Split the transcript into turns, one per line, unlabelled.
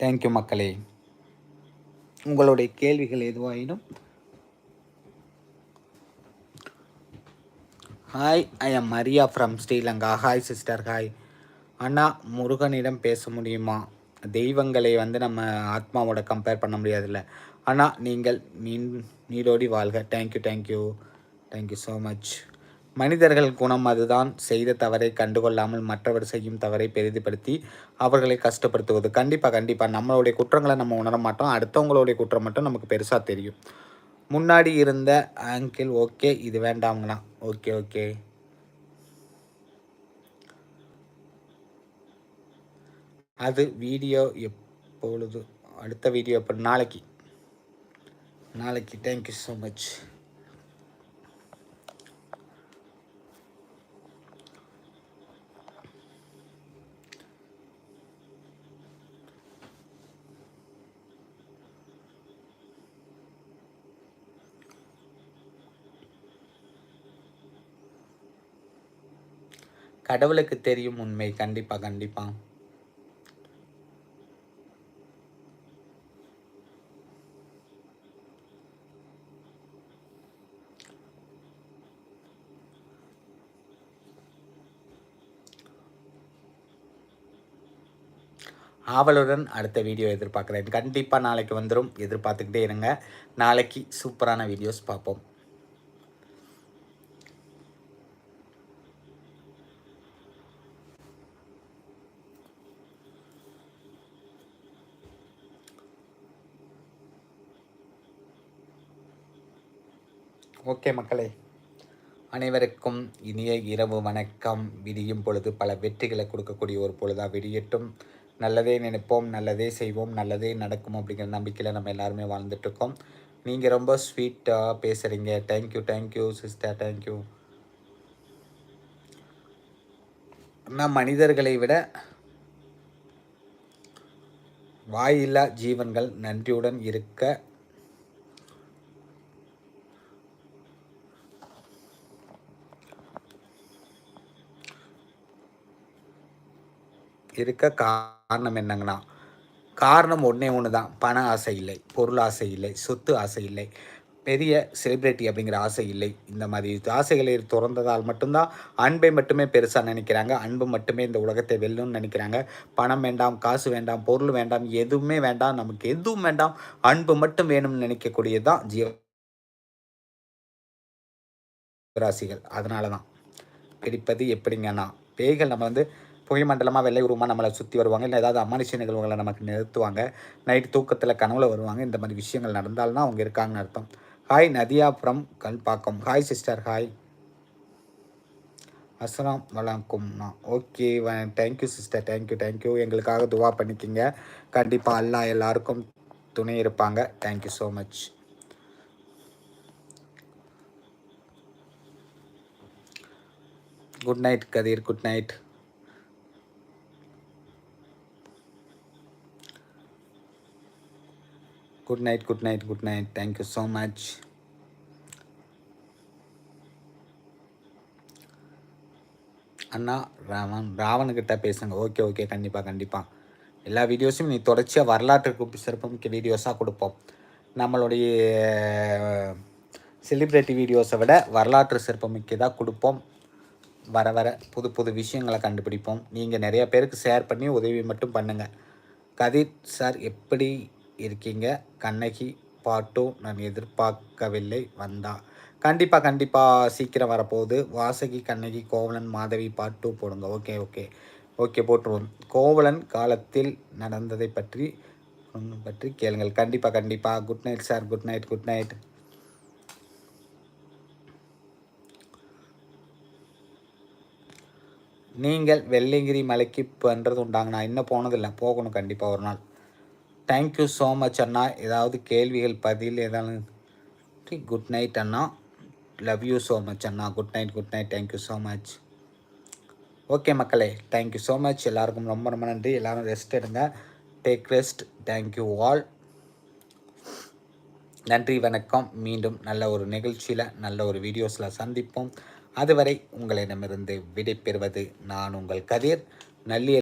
Thank you மக்களே. உங்களுடைய கேள்விகள் எதுவாயினும் hi I am Maria from Sri Lanka hi sister hi அண்ணா முருகனிடம் பேச முடியுமா? தெய்வங்களை வந்து நம்ம ஆத்மாவோட கம்பேர் பண்ண முடியாதுல்ல. அண்ணா நீங்கள் நீ நீரோடி வாழ்க. Thank you thank you thank you so much மனிதர்கள் குணம் அதுதான். செய்த தவறை கண்டுகொள்ளாமல் மற்றவர் செய்யும் தவறை பெரிதுபடுத்தி அவர்களை கஷ்டப்படுத்துவது. கண்டிப்பாக கண்டிப்பாக நம்மளுடைய குற்றங்களை நம்ம உணர மாட்டோம். அடுத்தவங்களுடைய குற்றம் மட்டும் நமக்கு பெருசாக தெரியும். முன்னாடி இருந்த ஆங்கிள் ஓகே இது வேண்டாம்ங்கண்ணா ஓகே ஓகே அது வீடியோ எப்பொழுது? அடுத்த வீடியோ எப்போ நாளைக்கு. நாளைக்கு. தேங்க்யூ ஸோ மச் கடவுளுக்கு தெரியும் உண்மை. கண்டிப்பாக கண்டிப்பாக ஆவலுடன் அடுத்த வீடியோ எதிர்பார்க்குறேன். கண்டிப்பாக நாளைக்கு வந்துடும் எதிர்பார்த்துக்கிட்டே இருங்க. நாளைக்கு சூப்பரான வீடியோஸ் பார்ப்போம். ஓகே மக்களே. அனைவருக்கும் இனிய இரவு வணக்கம். விடியும் பொழுது பல வெற்றிகளை கொடுக்கக்கூடிய ஒரு பொழுதாக விடியட்டும். நல்லதே நினைப்போம் நல்லதே செய்வோம் நல்லதே நடக்கும் அப்படிங்கிற நம்பிக்கையில் நம்ம எல்லாருமே வாழ்ந்துட்டுருக்கோம். நீங்கள் ரொம்ப ஸ்வீட்டாக பேசுகிறீங்க தேங்க்யூ தேங்க்யூ சிஸ்டர் தேங்க்யூ நான் மனிதர்களை விட வாயில்லா ஜீவன்கள் நன்றியுடன் இருக்க இருக்க காரணம் என்னங்கன்னா காரணம் ஒன்றே ஒன்று தான் பண ஆசை இல்லை பொருள் ஆசை இல்லை சொத்து ஆசை இல்லை பெரிய செலிப்ரிட்டி அப்படிங்கிற ஆசை இல்லை. இந்த மாதிரி ஆசைகளை திறந்ததால் மட்டும்தான் அன்பை மட்டுமே பெருசாக நினைக்கிறாங்க. அன்பு மட்டுமே இந்த உலகத்தை வெல்லும்னு நினைக்கிறாங்க. பணம் வேண்டாம் காசு வேண்டாம் பொருள் வேண்டாம் எதுவுமே வேண்டாம் நமக்கு எதுவும் வேண்டாம் அன்பு மட்டும் வேணும்னு நினைக்கக்கூடியது தான் ஜீவ ராசிகள் அதனால தான் பிடிப்பது எப்படிங்கன்னா பேய்கள் நம்ம வந்து புகைமண்டலமாக வெள்ளை உருவமாக நம்மளை சுற்றி வருவாங்க. இல்லை ஏதாவது அமானுஷ நிகழ்வுகளை நமக்கு நிறுத்துவாங்க. நைட் தூக்கத்தில் கனவுல வருவாங்க. இந்த மாதிரி விஷயங்கள் நடந்தால்னா அவங்க இருக்காங்கன்னு அர்த்தம். Hi Nadiya from Kalpakkam. Hi sister hi அஸ்லாம் வலாக்கும்ண்ணா okay thank you sister thank you thank you எங்களுக்காக துவா பண்ணிக்கிங்க. கண்டிப்பாக அல்லா எல்லாருக்கும் துணை இருப்பாங்க. Thank you so much good night Kathir. Good night good night good night good night thank you so much அண்ணா ராவன் ராவனுக்கிட்ட பேசுங்க. ஓகே ஓகே கண்டிப்பாக கண்டிப்பாக எல்லா வீடியோஸும் நீ தொடர்ச்சியாக வரலாற்றுக்கு சிறப்புமிக்க வீடியோஸாக கொடுப்போம். நம்மளுடைய செலிப்ரிட்டி வீடியோஸை விட வரலாற்று சிறப்புமிக்கதாக கொடுப்போம். வர வர புது புது விஷயங்களை கண்டுபிடிப்போம். நீங்கள் நிறைய பேருக்கு ஷேர் பண்ணி உதவி மட்டும் பண்ணுங்கள் கதிர் சார் எப்படி இருக்கீங்க. கண்ணகி பாட்டும் நான் எதிர்பார்க்கவில்லை வந்தா. கண்டிப்பாக கண்டிப்பாக சீக்கிரம் வரப்போகுது. வாசகி கண்ணகி கோவலன் மாதவி பாட்டு போடுங்க. Okay okay. ஓகே போட்டுருவோம். கோவலன் காலத்தில் நடந்ததை பற்றி பற்றி கேளுங்கள். கண்டிப்பாக கண்டிப்பாக good night sir good night good night நீங்கள் வெள்ளைங்கிரி மலைக்கு பண்ணுறது உண்டாங்க நான் இன்னும் போனதில்லை. போகணும் கண்டிப்பாக ஒரு நாள். தேங்க்யூ ஸோ மச் அண்ணா. ஏதாவது கேள்விகள் பதில் ஏதாவது குட் நைட் அண்ணா. Love you so much Anna. Good night good night thank you so much okay மக்களே தேங்க்யூ ஸோ மச் எல்லாருக்கும் ரொம்ப ரொம்ப நன்றி. எல்லோரும் ரெஸ்ட் எடுங்க. டேக் ரெஸ்ட் தேங்க்யூ ஆல் நன்றி வணக்கம். மீண்டும் நல்ல ஒரு நிகழ்ச்சியில் நல்ல ஒரு வீடியோஸில் சந்திப்போம். அதுவரை உங்களிடமிருந்து விடைபெறுவது நான் உங்கள் கதிர். நல்லி